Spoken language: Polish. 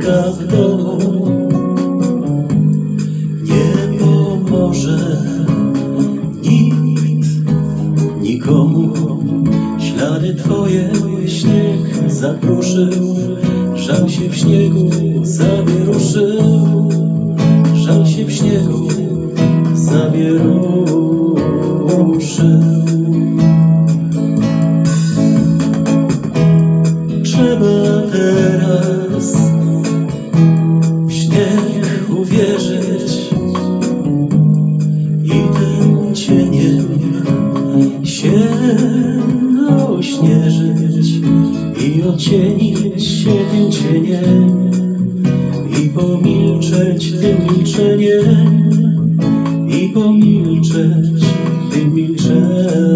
spotka w domu Nie pomoże nikt nikomu. Ślady twoje śnieg zapruszył Żal się w śniegu zawieruszył Żal się w śniegu zawieruszył. się ośnieżyć i odcienić się tym cieniem i pomilczeć tym milczeniem i pomilczeć tym milczeniem.